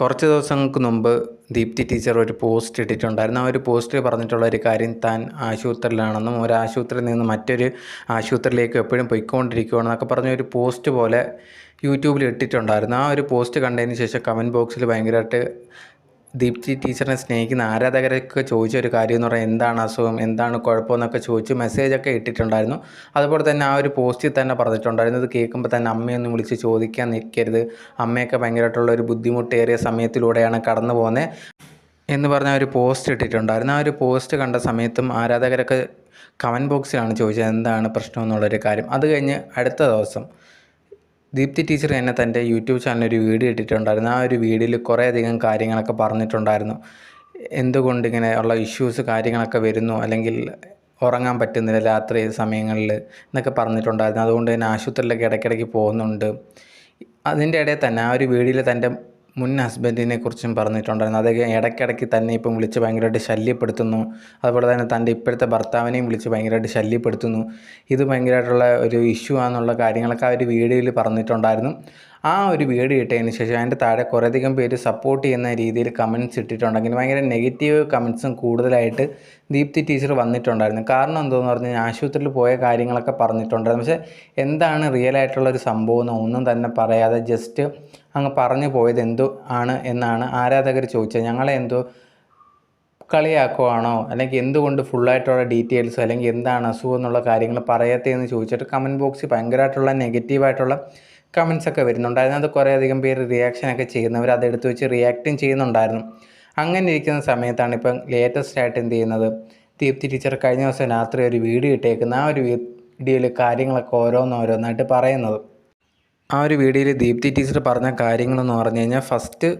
കുറച്ച് ദിവസങ്ങൾക്ക് മുമ്പ് ദീപ്തി ടീച്ചർ ഒരു പോസ്റ്റ് ഇട്ടിട്ടുണ്ടായിരുന്നു. ആ ഒരു പോസ്റ്റിൽ പറഞ്ഞിട്ടുള്ള ഒരു കാര്യം താൻ ആശുപത്രിയിലാണെന്നും ഒരു ആശുപത്രിയിൽ നിന്ന് മറ്റൊരു ആശുപത്രിയിലേക്ക് എപ്പോഴും പോയിക്കൊണ്ടിരിക്കുകയാണെന്നൊക്കെ പറഞ്ഞ ഒരു പോസ്റ്റ് പോലെ യൂട്യൂബിൽ ഇട്ടിട്ടുണ്ടായിരുന്നു. ആ ഒരു പോസ്റ്റ് കണ്ടതിന് ശേഷം കമന്റ് ബോക്സിൽ ഭയങ്കരമായിട്ട് ദീപ്തി ടീച്ചറിനെ സ്നേഹിക്കുന്ന ആരാധകരൊക്കെ ചോദിച്ച ഒരു കാര്യം എന്ന് പറഞ്ഞാൽ എന്താണ് അസുഖം എന്താണ് കുഴപ്പമെന്നൊക്കെ ചോദിച്ച് മെസ്സേജൊക്കെ ഇട്ടിട്ടുണ്ടായിരുന്നു. അതുപോലെ തന്നെ ആ ഒരു പോസ്റ്റിൽ തന്നെ പറഞ്ഞിട്ടുണ്ടായിരുന്നു. ഇത് കേൾക്കുമ്പോൾ തന്നെ അമ്മയൊന്നും വിളിച്ച് ചോദിക്കാൻ നിൽക്കരുത്. അമ്മയൊക്കെ ഭയങ്കരമായിട്ടുള്ള ഒരു ബുദ്ധിമുട്ടേറിയ സമയത്തിലൂടെയാണ് കടന്നു പോകുന്നത് എന്ന് പറഞ്ഞ ഒരു പോസ്റ്റ് ഇട്ടിട്ടുണ്ടായിരുന്നു. ആ ഒരു പോസ്റ്റ് കണ്ട സമയത്തും ആരാധകരൊക്കെ കമന്റ് ബോക്സിലാണ് ചോദിച്ചത്. എന്താണ് പ്രശ്നം എന്നുള്ളൊരു കാര്യം. അത് കഴിഞ്ഞ് അടുത്ത ദിവസം ദീപ്തി ടീച്ചർ തന്നെ തന്റെ യൂട്യൂബ് ചാനലിൽ ഒരു വീഡിയോ ഇട്ടിട്ടുണ്ടായിരുന്നു. ആ ഒരു വീഡിയോയിൽ കുറേയധികം കാര്യങ്ങളൊക്കെ പറഞ്ഞിട്ടുണ്ടായിരുന്നു. എന്തുകൊണ്ട് ഇങ്ങനെ ഉള്ള ഇഷ്യൂസ് കാര്യങ്ങളൊക്കെ വരുന്നു? അല്ലെങ്കിൽ ഉറങ്ങാൻ പറ്റുന്നില്ല രാത്രി സമയങ്ങളിൽ എന്നൊക്കെ പറഞ്ഞിട്ടുണ്ടായിരുന്നു. അതുകൊണ്ട് തന്നെ ആശുപത്രിയിലൊക്കെ ഇടയ്ക്കിടയ്ക്ക് പോകുന്നുണ്ട്. അതിന്റെ ഇടയിൽ തന്നെ ആ ഒരു വീഡിയോയിൽ തന്റെ മുൻ ഹസ്ബൻഡിനെ കുറിച്ചും പറഞ്ഞിട്ടുണ്ടായിരുന്നു. അദ്ദേഹം ഇടയ്ക്കിടയ്ക്ക് തന്നെ ഇപ്പം വിളിച്ച് ഭയങ്കരമായിട്ട് ശല്യപ്പെടുത്തുന്നു. അതുപോലെ തന്നെ തന്റെ ഇപ്പോഴത്തെ ഭർത്താവിനെയും വിളിച്ച് ഭയങ്കരമായിട്ട് ശല്യപ്പെടുത്തുന്നു. ഇത് ഭയങ്കരമായിട്ടുള്ള ഒരു ഇഷ്യൂ ആണെന്നുള്ള കാര്യങ്ങളൊക്കെ ആ ഒരു വീഡിയോയിൽ പറഞ്ഞിട്ടുണ്ടായിരുന്നു. ആ ഒരു വീഡിയോ ഇട്ടതിന് ശേഷം അതിന്റെ താഴെ കുറേയധികം പേര് സപ്പോർട്ട് ചെയ്യുന്ന രീതിയിൽ കമന്റ്സ് ഇട്ടിട്ടുണ്ടെങ്കിൽ ഭയങ്കര നെഗറ്റീവ് കമന്റ്സും കൂടുതലായിട്ട് ദീപ്തി ടീച്ചർ വന്നിട്ടുണ്ടായിരുന്നു. കാരണം എന്തോന്ന് പറഞ്ഞു കഴിഞ്ഞാൽ ആശുപത്രിയിൽ പോയ കാര്യങ്ങളൊക്കെ പറഞ്ഞിട്ടുണ്ടായിരുന്നു. പക്ഷേ എന്താണ് റിയൽ ആയിട്ടുള്ള ഒരു സംഭവം എന്ന് ഒന്നും തന്നെ പറയാതെ ജസ്റ്റ് അങ്ങ് പറഞ്ഞു പോയത് എന്തോ ആണ് എന്നാണ് ആരാധകർ ചോദിച്ചത്. ഞങ്ങളെ എന്തോ കളിയാക്കുവാണോ? അല്ലെങ്കിൽ എന്തുകൊണ്ട് ഫുള്ളായിട്ടുള്ള ഡീറ്റെയിൽസ് അല്ലെങ്കിൽ എന്താണ് അസുഖം എന്നുള്ള കാര്യങ്ങൾ പറയാത്തതെന്ന് ചോദിച്ചിട്ട് കമന്റ് ബോക്സിൽ ഭയങ്കരമായിട്ടുള്ള നെഗറ്റീവായിട്ടുള്ള കമൻസ് ഒക്കെ വരുന്നുണ്ടായിരുന്നു. അത് കുറേയധികം പേര് റിയാക്ഷനൊക്കെ ചെയ്യുന്നവർ അതെടുത്ത് വെച്ച് റിയാക്റ്റും ചെയ്യുന്നുണ്ടായിരുന്നു. അങ്ങനെ ഇരിക്കുന്ന സമയത്താണ് ഇപ്പം ലേറ്റസ്റ്റ് ആയിട്ട് എന്ത് ചെയ്യുന്നത്? ദീപ്തി ടീച്ചർ കഴിഞ്ഞ ദിവസം രാത്രി ഒരു വീഡിയോ ഇട്ടേക്കുന്ന. ആ ഒരു വീഡിയോയിൽ കാര്യങ്ങളൊക്കെ ഓരോന്നോരോന്നായിട്ട് പറയുന്നത്. ആ ഒരു വീഡിയോയിൽ ദീപ്തി ടീച്ചർ പറഞ്ഞ കാര്യങ്ങളെന്ന് പറഞ്ഞു കഴിഞ്ഞാൽ ഫസ്റ്റ്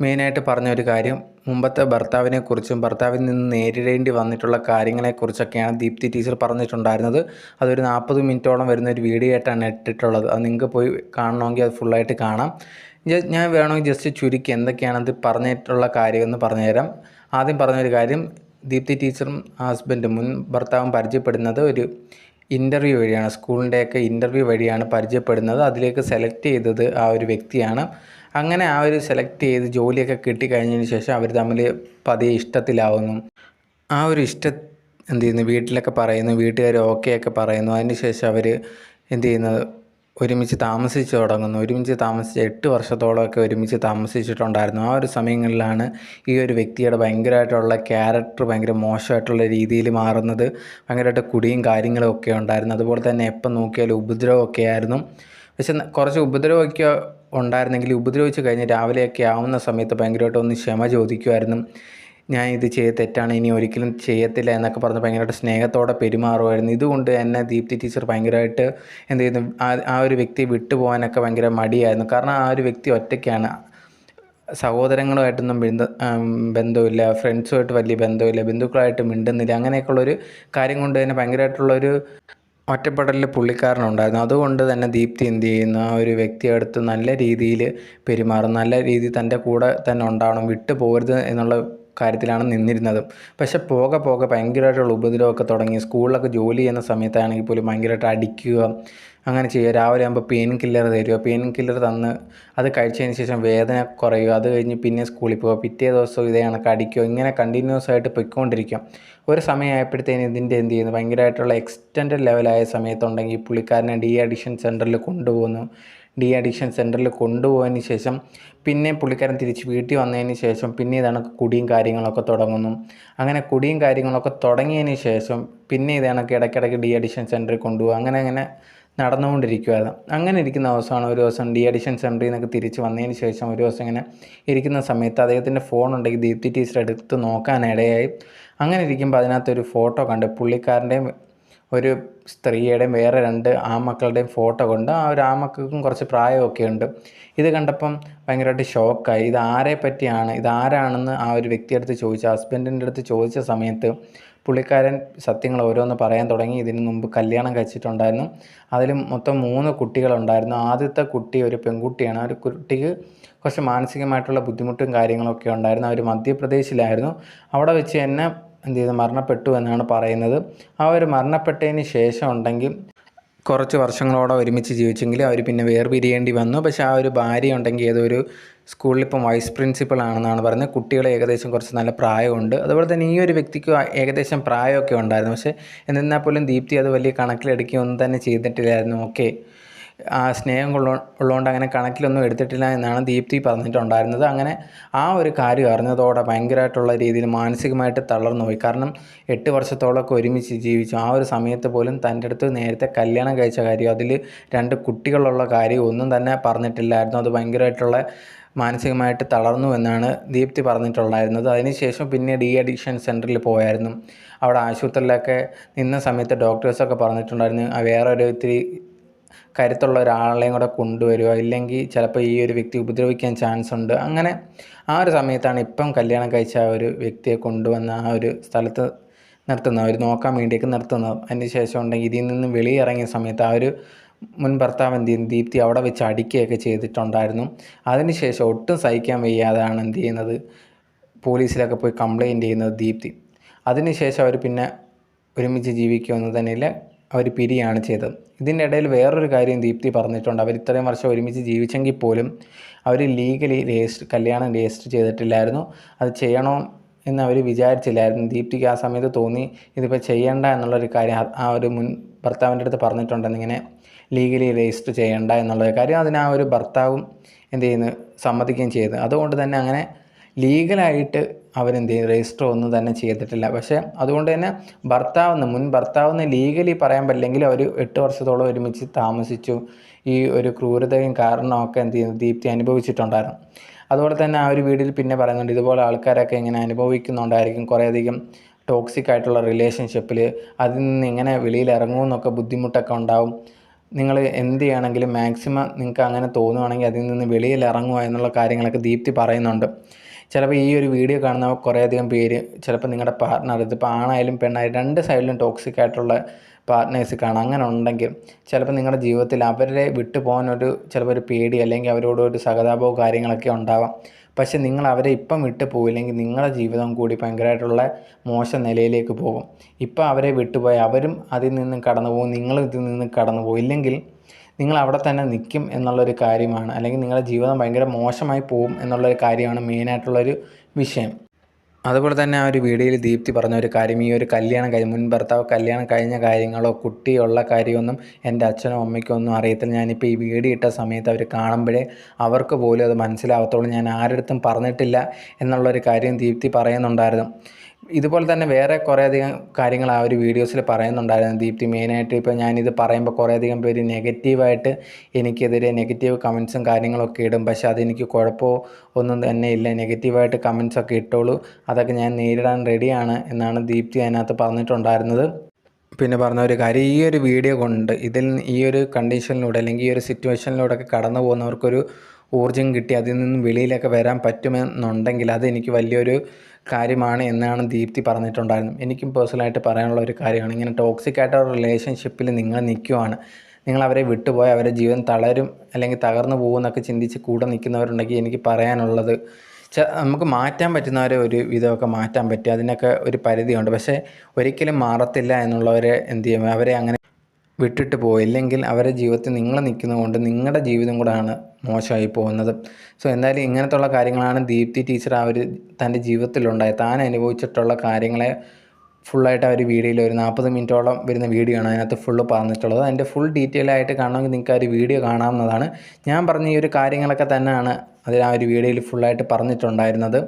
മെയിനായിട്ട് പറഞ്ഞ ഒരു കാര്യം മുമ്പത്തെ ഭർത്താവിനെക്കുറിച്ചും ഭർത്താവിൽ നിന്ന് നേരിടേണ്ടി വന്നിട്ടുള്ള കാര്യങ്ങളെക്കുറിച്ചൊക്കെയാണ് ദീപ്തി ടീച്ചർ പറഞ്ഞിട്ടുണ്ടായിരുന്നത്. അതൊരു നാൽപ്പത് മിനിറ്റോളം വരുന്ന ഒരു വീഡിയോ ആയിട്ടാണ് ഇട്ടിട്ടുള്ളത്. അത് നിങ്ങൾക്ക് പോയി കാണണമെങ്കിൽ അത് ഫുള്ളായിട്ട് കാണാം. ഞാൻ വേണമെങ്കിൽ ജസ്റ്റ് ചുരുക്കി എന്തൊക്കെയാണ് അത് പറഞ്ഞിട്ടുള്ള കാര്യമെന്ന് പറഞ്ഞുതരാം. ആദ്യം പറഞ്ഞൊരു കാര്യം ദീപ്തി ടീച്ചറും ഹസ്ബൻഡും മുൻ ഭർത്താവും പരിചയപ്പെടുന്നത് ഒരു ഇന്റർവ്യൂ വഴിയാണ്. സ്കൂളിന്റെയൊക്കെ ഇന്റർവ്യൂ വഴിയാണ് പരിചയപ്പെടുന്നത്. അതിലേക്ക് സെലക്ട് ചെയ്തത് ആ ഒരു വ്യക്തിയാണ്. അങ്ങനെ ആ ഒരു സെലക്ട് ചെയ്ത് ജോലിയൊക്കെ കിട്ടിക്കഴിഞ്ഞതിന് ശേഷം അവർ തമ്മിൽ പതിയെ ഇഷ്ടത്തിലാവുന്നു. ആ ഒരു ഇഷ്ട എന്ത് ചെയ്യുന്നു? വീട്ടിലൊക്കെ പറയുന്നു വീട്ടുകാർ ഓക്കെ ഒക്കെ പറയുന്നു. അതിന് ശേഷം അവർ എന്ത് ചെയ്യുന്നത് ഒരുമിച്ച് താമസിച്ച് തുടങ്ങുന്നു. ഒരുമിച്ച് താമസിച്ച് എട്ട് വർഷത്തോളമൊക്കെ ഒരുമിച്ച് താമസിച്ചിട്ടുണ്ടായിരുന്നു. ആ ഒരു സമയങ്ങളിലാണ് ഈ ഒരു വ്യക്തിയുടെ ഭയങ്കരമായിട്ടുള്ള ക്യാരക്ടർ ഭയങ്കര മോശമായിട്ടുള്ള രീതിയിൽ മാറുന്നത്. ഭയങ്കരമായിട്ട് കുടിയും കാര്യങ്ങളും ഒക്കെ ഉണ്ടായിരുന്നു. അതുപോലെ തന്നെ എപ്പം നോക്കിയാലും ഉപദ്രവമൊക്കെ ആയിരുന്നു പക്ഷെ കുറച്ച് ഉപദ്രവമൊക്കെ ഉണ്ടായിരുന്നെങ്കിൽ ഉപദ്രവിച്ച് കഴിഞ്ഞ് രാവിലെയൊക്കെ ആവുന്ന സമയത്ത് ഭയങ്കരമായിട്ട് ഒന്ന് ക്ഷമ ചോദിക്കുമായിരുന്നു. ഞാൻ ഇത് ചെയ്ത തെറ്റാണ് ഇനി ഒരിക്കലും ചെയ്യത്തില്ല എന്നൊക്കെ പറഞ്ഞ് ഭയങ്കരമായിട്ട് സ്നേഹത്തോടെ പെരുമാറുമായിരുന്നു. ഇതുകൊണ്ട് എന്നെ ദീപ്തി ടീച്ചർ ഭയങ്കരമായിട്ട് എന്ത് ചെയ്യുന്നു? ആ ഒരു വ്യക്തി വിട്ടുപോകാനൊക്കെ ഭയങ്കര മടിയായിരുന്നു. കാരണം ആ ഒരു വ്യക്തി ഒറ്റയ്ക്കാണ്. സഹോദരങ്ങളുമായിട്ടൊന്നും ബന്ധ ബന്ധമില്ല ഫ്രണ്ട്സുമായിട്ട് വലിയ ബന്ധമില്ല ബന്ധുക്കളായിട്ട് മിണ്ടുന്നില്ല. അങ്ങനെയൊക്കെയുള്ളൊരു കാര്യം കൊണ്ട് തന്നെ ഭയങ്കരമായിട്ടുള്ളൊരു ഒറ്റപ്പെടലിൽ പുള്ളിക്കാരനുണ്ടായിരുന്നു. അതുകൊണ്ട് തന്നെ ദീപ്തി എന്ത് ചെയ്യുന്നു? ആ ഒരു വ്യക്തിയെ അടുത്ത് നല്ല രീതിയിൽ പെരുമാറും നല്ല രീതിയിൽ തന്റെ കൂടെ തന്നെ ഉണ്ടാവണം. വിട്ടു പോകരുത് എന്നുള്ള കാര്യത്തിലാണ് നിന്നിരുന്നത്. പക്ഷെ പോകെ പോകെ ഭയങ്കരമായിട്ടുള്ള ഉപദ്രവമൊക്കെ തുടങ്ങി. സ്കൂളിലൊക്കെ ജോലി ചെയ്യുന്ന സമയത്താണെങ്കിൽ പോലും ഭയങ്കരമായിട്ട് അടിക്കുക അങ്ങനെ ചെയ്യുക. രാവിലെ ആകുമ്പോൾ പെയിൻ കില്ലർ തരിക. പെയിൻ കില്ലർ തന്ന് അത് കഴിച്ചതിന് ശേഷം വേദന കുറയുക. അത് കഴിഞ്ഞ് പിന്നെ സ്കൂളിൽ പോവുക. പിറ്റേ ദിവസം ഇതേ കണക്ക് അടിക്കുക. ഇങ്ങനെ കണ്ടിന്യൂസ് ആയിട്ട് പൊയ്ക്കൊണ്ടിരിക്കും. ഒരു സമയമായപ്പോഴത്തേന് ഇതിന്റെ എന്ത് ചെയ്യുന്നു? ഭയങ്കരമായിട്ടുള്ള എക്സ്റ്റൻഡ് ലെവലായ സമയത്തുണ്ടെങ്കിൽ പുള്ളിക്കാരനെ ഡി അഡിക്ഷൻ സെന്ററിൽ കൊണ്ടുപോകുന്നു. ഡി അഡിക്ഷൻ സെന്ററിൽ കൊണ്ടുപോയതിന് ശേഷം പിന്നെ പുള്ളിക്കാരൻ തിരിച്ച് വീട്ടിൽ വന്നതിന് ശേഷം പിന്നെ ഇതാണ് കുടിയും കാര്യങ്ങളൊക്കെ തുടങ്ങുന്നു. അങ്ങനെ കുടിയും കാര്യങ്ങളൊക്കെ തുടങ്ങിയതിന് ശേഷം പിന്നെ ഇതാണ് ഇടയ്ക്കിടയ്ക്ക് ഡി അഡിക്ഷൻ സെന്ററിൽ കൊണ്ടുപോകുക അങ്ങനെ അങ്ങനെ നടന്നുകൊണ്ടിരിക്കുമായിരുന്നു അങ്ങനെ ഇരിക്കുന്ന ദിവസമാണ് ഒരു ദിവസം ഡി അഡിഷൻ സെന്ററിൽ നിന്നൊക്കെ തിരിച്ച് വന്നതിന് ശേഷം ഒരു ദിവസം ഇങ്ങനെ ഇരിക്കുന്ന സമയത്ത് അദ്ദേഹത്തിന്റെ ഫോൺ ഉണ്ടെങ്കിൽ ദീപ്തി ടീച്ചർ എടുത്ത് നോക്കാനിടയായി. അങ്ങനെ ഇരിക്കുമ്പോൾ അതിനകത്തൊരു ഫോട്ടോ കണ്ട് പുള്ളിക്കാരന്റെയും ഒരു സ്ത്രീയുടെയും വേറെ രണ്ട് ആമക്കളുടെയും ഫോട്ടോ കൊണ്ട് ആ ഒരു ആമക്കൾക്കും കുറച്ച് പ്രായമൊക്കെ ഉണ്ട്. ഇത് കണ്ടപ്പം ഭയങ്കരമായിട്ട് ഷോക്കായി. ഇത് ആരെ പറ്റിയാണ്? ഇത് ആരാണെന്ന് ആ ഒരു വ്യക്തിയെടുത്ത് ചോദിച്ച. ഹസ്ബൻഡിന്റെ അടുത്ത് ചോദിച്ച സമയത്ത് പുള്ളിക്കാരൻ സത്യങ്ങൾ ഓരോന്ന് പറയാൻ തുടങ്ങി. ഇതിന് മുമ്പ് കല്യാണം കഴിച്ചിട്ടുണ്ടായിരുന്നു. അതിൽ മൊത്തം മൂന്ന് കുട്ടികളുണ്ടായിരുന്നു. ആദ്യത്തെ കുട്ടി ഒരു പെൺകുട്ടിയാണ്. ആ ഒരു കുട്ടിക്ക് കുറച്ച് മാനസികമായിട്ടുള്ള ബുദ്ധിമുട്ടും കാര്യങ്ങളൊക്കെ ഉണ്ടായിരുന്നു. അവർ മധ്യപ്രദേശിലായിരുന്നു. അവിടെ വെച്ച് തന്നെ എന്ത് ചെയ്തു? മരണപ്പെട്ടു എന്നാണ് പറയുന്നത്. ഒരു മരണപ്പെട്ടതിന് ശേഷം ഉണ്ടെങ്കിൽ കുറച്ച് വർഷങ്ങളോടെ ഒരുമിച്ച് ജീവിച്ചെങ്കിൽ അവർ പിന്നെ വേർപിരിയേണ്ടി വന്നു. പക്ഷേ ആ ഒരു ഭാര്യ ഉണ്ടെങ്കിൽ ഏതൊരു സ്കൂളിൽ ഇപ്പം വൈസ് പ്രിൻസിപ്പൾ ആണെന്നാണ് പറയുന്നത്. കുട്ടികളെ ഏകദേശം കുറച്ച് നല്ല പ്രായമുണ്ട്. അതുപോലെ തന്നെ ഈ ഒരു വ്യക്തിക്ക് ഏകദേശം പ്രായമൊക്കെ ഉണ്ടായിരുന്നു. പക്ഷേ എന്നാൽ പോലും ദീപ്തി അത് വലിയ കണക്കിലെടുക്കുകയൊന്നും തന്നെ ചെയ്തിട്ടില്ലായിരുന്നു. ഓക്കെ ആ സ്നേഹം കൊള്ള ഉള്ളതുകൊണ്ട് അങ്ങനെ കണക്കിലൊന്നും എടുത്തിട്ടില്ല എന്നാണ് ദീപ്തി പറഞ്ഞിട്ടുണ്ടായിരുന്നത്. അങ്ങനെ ആ ഒരു കാര്യം അറിഞ്ഞതോടെ ഭയങ്കരമായിട്ടുള്ള രീതിയിൽ മാനസികമായിട്ട് തളർന്നു പോയി. കാരണം എട്ട് വർഷത്തോളമൊക്കെ ഒരുമിച്ച് ജീവിച്ചു. ആ ഒരു സമയത്ത് പോലും തന്റെ അടുത്ത് നേരത്തെ കല്യാണം കഴിച്ച കാര്യം അതിൽ രണ്ട് കുട്ടികളുള്ള കാര്യം ഒന്നും തന്നെ പറഞ്ഞിട്ടില്ലായിരുന്നു. അത് ഭയങ്കരമായിട്ടുള്ള മാനസികമായിട്ട് തളർന്നു എന്നാണ് ദീപ്തി പറഞ്ഞിട്ടുണ്ടായിരുന്നത്. അതിനുശേഷം പിന്നെ ഡി അഡിക്ഷൻ സെന്ററിൽ പോയായിരുന്നു. അവിടെ ആശുപത്രിയിലൊക്കെ നിന്ന സമയത്ത് ഡോക്ടേഴ്സൊക്കെ പറഞ്ഞിട്ടുണ്ടായിരുന്നു. വേറെ ഒരു ഇത്തിരി കരുത്തുള്ള ഒരാളെയും കൂടെ കൊണ്ടുവരിക ഇല്ലെങ്കിൽ ചിലപ്പോൾ ഈ ഒരു വ്യക്തി ഉപദ്രവിക്കാൻ ചാൻസ് ഉണ്ട്. അങ്ങനെ ആ ഒരു സമയത്താണ് ഇപ്പം കല്യാണം കഴിച്ച ആ ഒരു വ്യക്തിയെ കൊണ്ടുവന്ന ആ ഒരു സ്ഥലത്ത് നിർത്തുന്നത്. അവർ നോക്കാൻ വേണ്ടിയൊക്കെ നിർത്തുന്നത്. അതിന് ശേഷം ഉണ്ടെങ്കിൽ ഇതിൽ നിന്ന് വെളിയിറങ്ങിയ സമയത്ത് ആ ഒരു മുൻ ഭർത്താവ് എന്ത് ചെയ്യുന്നു ദീപ്തി അവിടെ വെച്ച് അടിക്കുകയൊക്കെ ചെയ്തിട്ടുണ്ടായിരുന്നു. അതിനുശേഷം ഒട്ടും സഹിക്കാൻ വയ്യാതാണ് എന്ത് ചെയ്യുന്നത്? പോലീസിലൊക്കെ പോയി കംപ്ലയിന്റ് ചെയ്യുന്നത് ദീപ്തി. അതിനുശേഷം അവർ പിന്നെ ഒരുമിച്ച് ജീവിക്കുമെന്ന് തന്നെയില്ല അവർ പിരിയാണ് ചെയ്തത്. ഇതിനിടയിൽ വേറൊരു കാര്യം ദീപ്തി പറഞ്ഞിട്ടുണ്ട്. അവർ ഇത്രയും വർഷം ഒരുമിച്ച് ജീവിച്ചെങ്കിൽ പോലും അവർ ലീഗലി രജിസ്റ്റർ കല്യാണം രജിസ്റ്റർ ചെയ്തിട്ടില്ലായിരുന്നു. അത് ചെയ്യണോ എന്ന് അവർ വിചാരിച്ചില്ലായിരുന്നു. ദീപ്തിക്ക് ആ സമയത്ത് തോന്നി ഇതിപ്പോൾ ചെയ്യണ്ട എന്നുള്ളൊരു കാര്യം ആ ഒരു മുൻ ഭർത്താവിന്റെ അടുത്ത് പറഞ്ഞിട്ടുണ്ടെന്ന് ഇങ്ങനെ ലീഗലി രജിസ്റ്റർ ചെയ്യണ്ട എന്നുള്ളൊരു കാര്യം അതിന് ആ ഒരു ഭർത്താവും എന്ത് ചെയ്യുന്നു സമ്മതിക്കുകയും ചെയ്തു. അതുകൊണ്ട് തന്നെ അങ്ങനെ ലീഗലായിട്ട് അവരെന്ത് ചെയ്യും രജിസ്റ്റർ ഒന്നും തന്നെ ചെയ്തിട്ടില്ല. പക്ഷേ അതുകൊണ്ട് തന്നെ ഭർത്താവെന്ന് മുൻ ഭർത്താവെന്ന് ലീഗലി പറയാൻ പറ്റില്ലെങ്കിൽ അവർ എട്ട് വർഷത്തോളം ഒരുമിച്ച് താമസിച്ചു. ഈ ഒരു ക്രൂരതയും കാരണമൊക്കെ എന്ത് ചെയ്യുന്നു? ദീപ്തി അനുഭവിച്ചിട്ടുണ്ടായിരുന്നു. അതുപോലെ തന്നെ ആ ഒരു വീഡിയോയിൽ പിന്നെ പറയുന്നുണ്ട് ഇതുപോലെ ആൾക്കാരൊക്കെ ഇങ്ങനെ അനുഭവിക്കുന്നുണ്ടായിരിക്കും കുറേയധികം ടോക്സിക് ആയിട്ടുള്ള റിലേഷൻഷിപ്പിൽ അതിൽ നിന്ന് ഇങ്ങനെ വെളിയിൽ ഇറങ്ങുമെന്നൊക്കെ ബുദ്ധിമുട്ടൊക്കെ ഉണ്ടാവും. നിങ്ങൾ എന്ത് ചെയ്യണമെങ്കിലും മാക്സിമം നിങ്ങൾക്ക് അങ്ങനെ തോന്നുവാണെങ്കിൽ അതിൽ നിന്ന് വെളിയിൽ ഇറങ്ങുക എന്നുള്ള കാര്യങ്ങളൊക്കെ ദീപ്തി പറയുന്നുണ്ട്. ചിലപ്പോൾ ഈ ഒരു വീഡിയോ കാണുന്ന കുറേയധികം പേര് ചിലപ്പോൾ നിങ്ങളുടെ പാർട്ട്ണർ ഇതിപ്പോൾ ആണായാലും പെണ്ണായാലും രണ്ട് സൈഡിലും ടോക്സിക് ആയിട്ടുള്ള പാർട്ട്നേഴ്സ് കാണാം. അങ്ങനെ ഉണ്ടെങ്കിൽ ചിലപ്പോൾ നിങ്ങളുടെ ജീവിതത്തിൽ അവരെ വിട്ടു പോകാനൊരു ചിലപ്പോൾ ഒരു പേടി അല്ലെങ്കിൽ അവരോട് ഒരു സഹതാപമോ കാര്യങ്ങളൊക്കെ ഉണ്ടാവാം. പക്ഷെ നിങ്ങൾ അവരെ ഇപ്പം വിട്ടു പോയില്ലെങ്കിൽ നിങ്ങളുടെ ജീവിതം കൂടി ഭയങ്കരമായിട്ടുള്ള മോശം നിലയിലേക്ക് പോകും. ഇപ്പം അവരെ വിട്ടുപോയി അവരും അതിൽ നിന്നും കടന്നു പോകും നിങ്ങളും ഇതിൽ നിന്നും കടന്നു പോകും ഇല്ലെങ്കിൽ നിങ്ങൾ അവിടെ തന്നെ നിൽക്കും എന്നുള്ളൊരു കാര്യമാണ്. അല്ലെങ്കിൽ നിങ്ങളുടെ ജീവിതം ഭയങ്കര മോശമായി പോകും എന്നുള്ളൊരു കാര്യമാണ് മെയിനായിട്ടുള്ളൊരു വിഷയം. അതുപോലെ തന്നെ ആ ഒരു വീഡിയോയിൽ ദീപ്തി പറഞ്ഞ ഒരു കാര്യം ഈ ഒരു കല്യാണം കഴിഞ്ഞ മുൻ ഭർത്താവ് കല്യാണം കഴിഞ്ഞ കാര്യങ്ങളോ കുട്ടിയുള്ള കാര്യമൊന്നും എന്റെ അച്ഛനോ അമ്മയ്ക്കോ ഒന്നും അറിയത്തില്ല. ഞാനിപ്പോൾ ഈ വീഡിയോ ഇട്ട സമയത്ത് അവർ കാണുമ്പോഴേ അവർക്ക് പോലും അത് മനസ്സിലാവത്തുള്ളൂ. ഞാൻ ആരുടെ അടുത്തും പറഞ്ഞിട്ടില്ല എന്നുള്ളൊരു കാര്യം ദീപ്തി പറയുന്നുണ്ടായിരുന്നു. ഇതുപോലെ തന്നെ വേറെ കുറേയധികം കാര്യങ്ങൾ ആ ഒരു വീഡിയോസിൽ പറയുന്നുണ്ടായിരുന്നു. ദീപ്തി മെയിനായിട്ട് ഇപ്പോൾ ഞാനിത് പറയുമ്പോൾ കുറേയധികം പേര് നെഗറ്റീവായിട്ട് എനിക്കെതിരെ നെഗറ്റീവ് കമൻസും കാര്യങ്ങളൊക്കെ ഇടും. പക്ഷെ അതെനിക്ക് കുഴപ്പമോ ഒന്നും തന്നെ ഇല്ല. നെഗറ്റീവായിട്ട് കമൻസൊക്കെ ഇട്ടോളൂ. അതൊക്കെ ഞാൻ നേരിടാൻ റെഡിയാണ് എന്നാണ് ദീപ്തി അതിനകത്ത് പറഞ്ഞിട്ടുണ്ടായിരുന്നത്. പിന്നെ പറഞ്ഞ ഒരു കാര്യം ഈ ഒരു വീഡിയോ കൊണ്ട് ഇതിൽ ഈ ഒരു കണ്ടീഷനിലൂടെ അല്ലെങ്കിൽ ഈ ഒരു സിറ്റുവേഷനിലൂടെ ഒക്കെ കടന്നു പോകുന്നവർക്കൊരു ഊർജം കിട്ടി അതിൽ നിന്ന് വെളിയിലൊക്കെ വരാൻ പറ്റുമെന്നുണ്ടെങ്കിൽ അതെനിക്ക് വലിയൊരു കാര്യമാണ് എന്നാണ് ദീപ്തി പറഞ്ഞിട്ടുണ്ടായിരുന്നത്. എനിക്കും പേഴ്സണലായിട്ട് പറയാനുള്ള ഒരു കാര്യമാണ്. ഇങ്ങനെ ടോക്സിക് ആയിട്ടുള്ള റിലേഷൻഷിപ്പിൽ നിങ്ങൾ നിൽക്കുവാണ്. നിങ്ങൾ അവരെ വിട്ടുപോയി അവരെ ജീവൻ തളരും അല്ലെങ്കിൽ തകർന്നു പോകുമെന്നൊക്കെ ചിന്തിച്ച് കൂടെ നിൽക്കുന്നവരുണ്ടെങ്കിൽ എനിക്ക് പറയാനുള്ളത് നമുക്ക് മാറ്റാൻ പറ്റുന്നവരെ ഒരു വിധമൊക്കെ മാറ്റാൻ പറ്റും. അതിനൊക്കെ ഒരു പരിധിയുണ്ട്. പക്ഷേ ഒരിക്കലും മാറത്തില്ല എന്നുള്ളവരെ എന്ത് ചെയ്യും? അവരെ അങ്ങനെ വിട്ടിട്ട് പോയില്ലെങ്കിൽ അവരുടെ ജീവിതത്തിൽ നിങ്ങൾ നിൽക്കുന്നതുകൊണ്ട് നിങ്ങളുടെ ജീവിതം കൂടാണ് മോശമായി പോകുന്നത്. സോ എന്തായാലും ഇങ്ങനത്തുള്ള കാര്യങ്ങളാണ് ദീപ്തി ടീച്ചർ ഒരു തന്റെ ജീവിതത്തിലുണ്ടായത്. താൻ അനുഭവിച്ചിട്ടുള്ള കാര്യങ്ങളെ ഫുള്ളായിട്ട് അവർ വീഡിയോയിൽ ഒരു നാൽപ്പത് മിനിറ്റോളം വരുന്ന വീഡിയോ ആണ് അതിനകത്ത് ഫുള്ള് പറഞ്ഞിട്ടുള്ളത്. അതിന്റെ ഫുൾ ഡീറ്റെയിൽ ആയിട്ട് കാണണമെങ്കിൽ നിങ്ങൾക്ക് ആ ഒരു വീഡിയോ കാണാവുന്നതാണ്. ഞാൻ പറഞ്ഞ ഈ ഒരു കാര്യങ്ങളൊക്കെ തന്നെയാണ് അതിൽ ആ ഒരു വീഡിയോയിൽ ഫുള്ളായിട്ട് പറഞ്ഞിട്ടുണ്ടായിരുന്നത്.